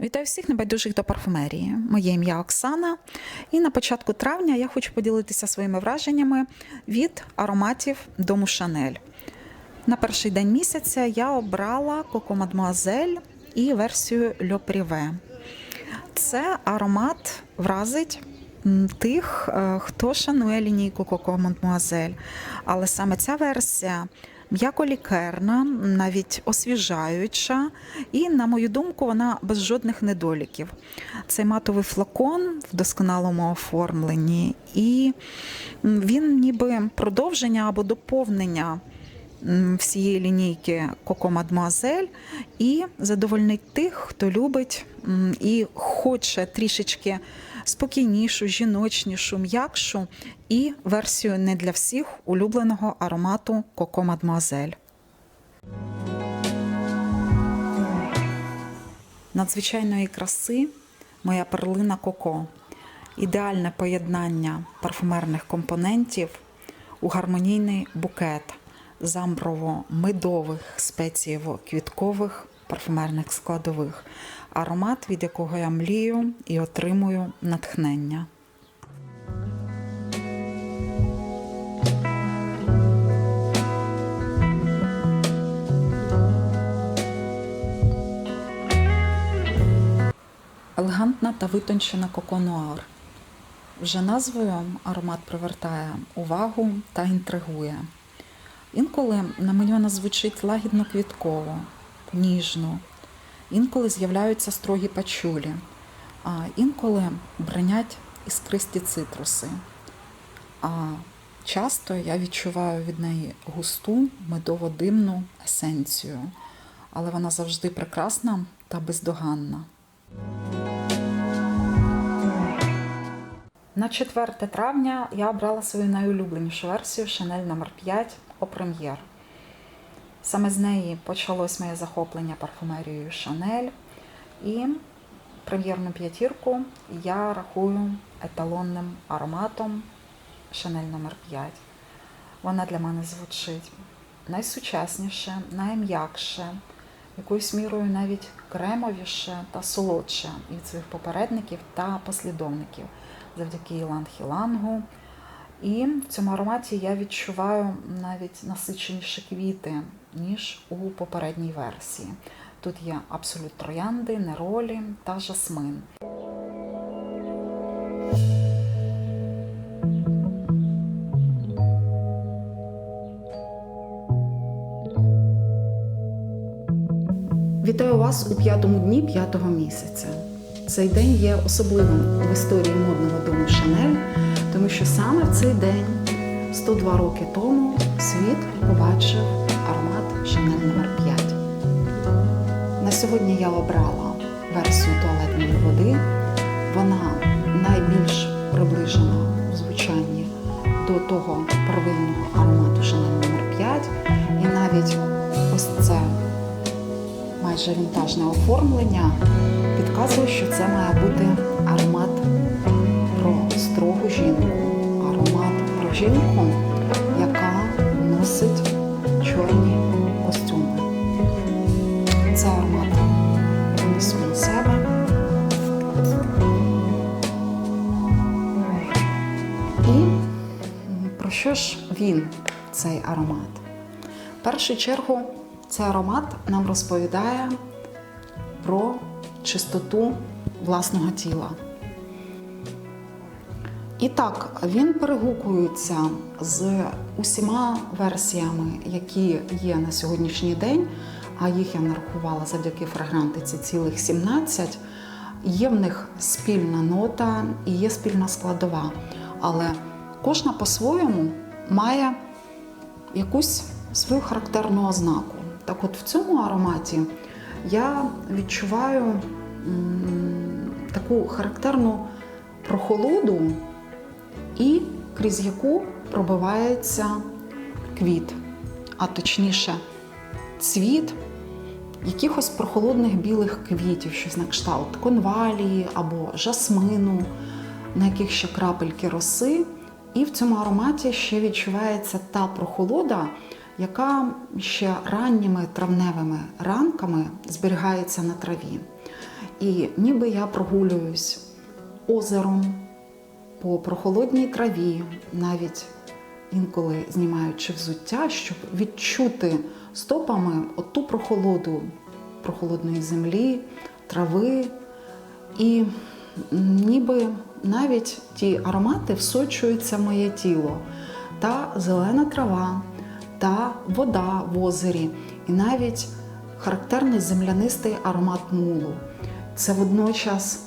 Вітаю всіх небайдужих до парфумерії. Моє ім'я Оксана. І на початку травня я хочу поділитися своїми враженнями від ароматів дому Шанель. На перший день місяця я обрала Коко Мадмуазель і версію Le Privé. Це аромат вразить тих, е, хто шанує лінійку Коко Мадмуазель. Але саме ця версія м'яко лікерна, навіть освіжаюча, і, на мою думку, вона без жодних недоліків. Цей матовий флакон в досконалому оформленні, і він ніби продовження або доповнення всієї лінійки Коко Мадмуазель і задовольнить тих, хто любить і хоче трішечки спокійнішу, жіночнішу, м'якшу і версію не для всіх улюбленого аромату Коко Мадмуазель. Надзвичайної краси моя перлина Коко. Ідеальне поєднання парфумерних компонентів у гармонійний букет з амброво-медових спецієво-квіткових парфумерних складових, аромат, від якого я млію і отримую натхнення. Елегантна та витончена коконуар. Вже назвою аромат привертає увагу та інтригує. Інколи на мені вона звучить лагідно квітково, ніжно, інколи з'являються строгі пачулі, а інколи бринять іскристі цитруси. А часто я відчуваю від неї густу медово-димну есенцію, але вона завжди прекрасна та бездоганна. На 4 травня я обрала свою найулюбленішу версію Chanel номер 5 О Прем'єр. Саме з неї почалось моє захоплення парфумерією Chanel. І прем'єрну п'ятірку я рахую еталонним ароматом Chanel номер 5 Вона для мене звучить найсучасніше, найм'якше, якоюсь мірою навіть кремовіше та солодше від своїх попередників та послідовників завдяки Іланг Хілангу. І в цьому ароматі я відчуваю навіть насиченіші квіти, ніж у попередній версії. Тут є абсолют троянди, неролі та жасмин. Вітаю вас у п'ятому дні п'ятого місяця. Цей день є особливим в історії модного дому Шанель, тому що саме в цей день, 102 роки тому, світ побачив аромат Шанель номер 5 На сьогодні я обрала версію туалетної води. Вона найбільш приближена в звучанні до того первинного аромату Шанель номер 5 І навіть ось це майже вінтажне оформлення підказує, що це має бути аромат жінку, аромат про жінку, яка носить чорні костюми. Це аромат принесу на себе. І про що ж він, цей аромат? В першу чергу, цей аромат нам розповідає про чистоту власного тіла. І так, він перегукується з усіма версіями, які є на сьогоднішній день, а їх я нарахувала завдяки фрагрантиці цілих 17. Є в них спільна нота і є спільна складова. Але кожна по-своєму має якусь свою характерну ознаку. Так от в цьому ароматі я відчуваю м, таку характерну прохолоду, і крізь яку пробивається квіт, а точніше, цвіт якихось прохолодних білих квітів, щось на кшталт конвалії або жасмину, на яких ще крапельки роси. І в цьому ароматі ще відчувається та прохолода, яка ще ранніми травневими ранками зберігається на траві. І ніби я прогулююсь озером по прохолодній траві, навіть інколи знімаючи взуття, щоб відчути стопами оту прохолоду прохолодної землі, трави. І ніби навіть ті аромати всочуються моє тіло. Та зелена трава, та вода в озері, і навіть характерний землянистий аромат мулу. Це водночас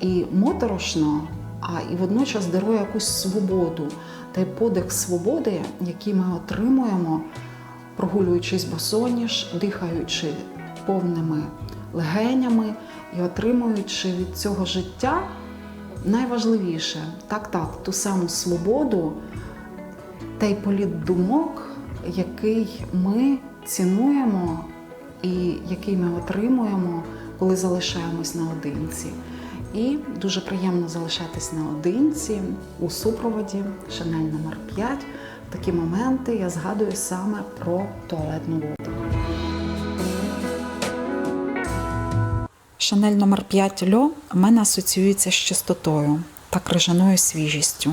і моторошно, а і водночас дарує якусь свободу, той подих свободи, який ми отримуємо, прогулюючись босоніж, дихаючи повними легенями і отримуючи від цього життя найважливіше так, так, ту саму свободу, той політ думок, який ми цінуємо і який ми отримуємо, коли залишаємось наодинці. І дуже приємно залишатись наодинці у супроводі Шанель номер 5 В такі моменти я згадую саме про туалетну воду. Шанель номер 5 льо в мене асоціюється з чистотою та крижаною свіжістю,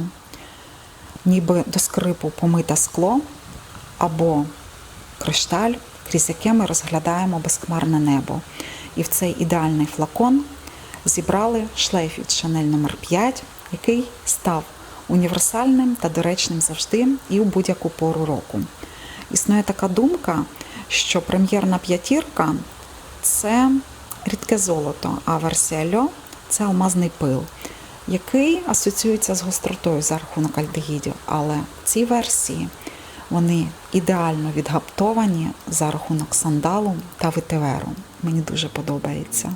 ніби до скрипу помите скло або кришталь, крізь яке ми розглядаємо безхмарне небо. І в цей ідеальний флакон зібрали шлейф від Шанель номер 5 який став універсальним та доречним завжди і у будь-яку пору року. Існує така думка, що прем'єрна п'ятірка це рідке золото, а версія льо це алмазний пил, який асоціюється з гостротою за рахунок альдегідів. Але ці версії вони ідеально відгаптовані за рахунок сандалу та ветиверу. Мені дуже подобається.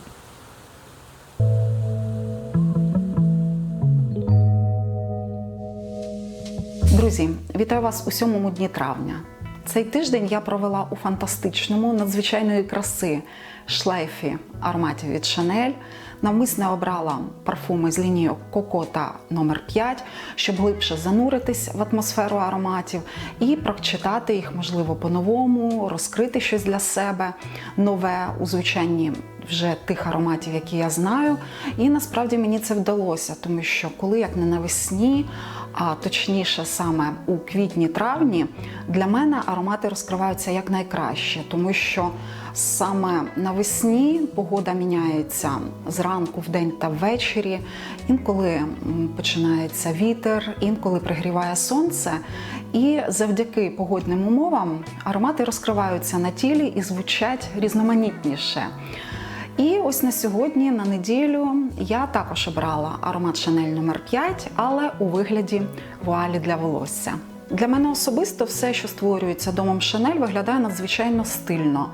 Друзі, вітаю вас у сьомому дні травня. Цей тиждень я провела у фантастичному, надзвичайної краси шлейфі ароматів від Chanel. Навмисне обрала парфуми з лінійок Coco та номер 5 щоб глибше зануритись в атмосферу ароматів і прочитати їх, можливо, по-новому, розкрити щось для себе нове у звучанні вже тих ароматів, які я знаю. І насправді мені це вдалося, тому що коли як не навесні, а точніше саме у квітні-травні, для мене аромати розкриваються як найкраще, тому що саме навесні погода міняється зранку, в день та ввечері. Інколи починається вітер, інколи пригріває сонце. І завдяки погодним умовам аромати розкриваються на тілі і звучать різноманітніше. І ось на сьогодні, на неділю, я також обрала аромат Шанель номер 5 але у вигляді вуалі для волосся. Для мене особисто все, що створюється домом Шанель, виглядає надзвичайно стильно.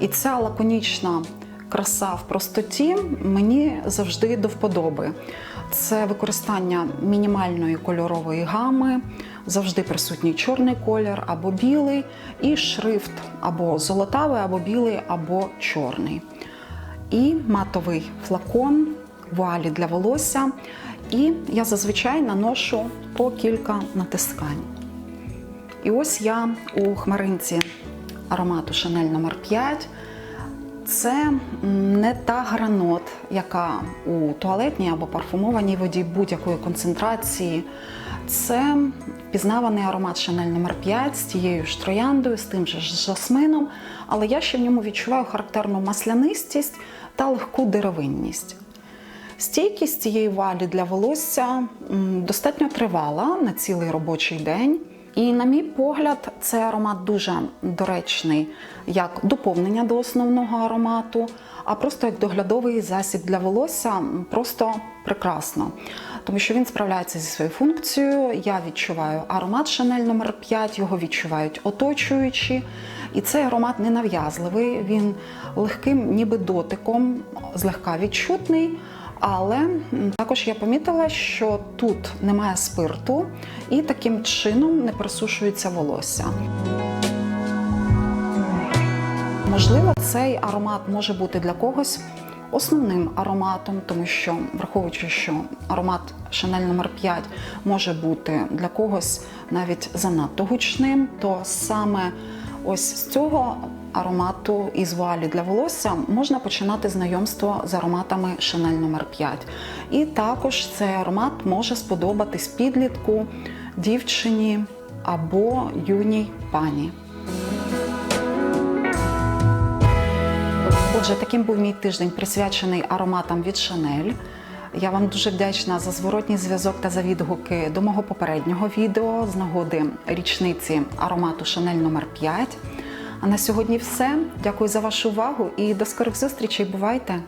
І ця лаконічна краса в простоті мені завжди до вподоби. Це використання мінімальної кольорової гами, завжди присутній чорний колір або білий, і шрифт або золотавий, або білий, або чорний і матовий флакон вуалі для волосся. І я зазвичай наношу по кілька натискань. І ось я у хмаринці аромату Шанель номер 5 Це не та гранот, яка у туалетній або парфумованій воді будь-якої концентрації. Це впізнаваний аромат Шанель номер 5 з тією ж трояндою, з тим же ж жасмином, але я ще в ньому відчуваю характерну маслянистість та легку деревинність. Стійкість цієї валі для волосся достатньо тривала на цілий робочий день. І, на мій погляд, цей аромат дуже доречний як доповнення до основного аромату, а просто як доглядовий засіб для волосся просто прекрасно. Тому що він справляється зі своєю функцією. Я відчуваю аромат Шанель номер 5 його відчувають оточуючі. І цей аромат не нав'язливий, він легким, ніби дотиком, злегка відчутний. Але також я помітила, що тут немає спирту і таким чином не присушується волосся. Можливо, цей аромат може бути для когось основним ароматом, тому що, враховуючи, що аромат Chanel номер 5 може бути для когось навіть занадто гучним, то саме Ось з цього аромату із вуалі для волосся можна починати знайомство з ароматами Chanel номер 5 І також цей аромат може сподобатись підлітку, дівчині або юній пані. Отже, таким був мій тиждень присвячений ароматам від Шанель. Я вам дуже вдячна за зворотній зв'язок та за відгуки до мого попереднього відео з нагоди річниці аромату Шанель номер 5 А на сьогодні все. Дякую за вашу увагу і до скорих зустрічей. Бувайте!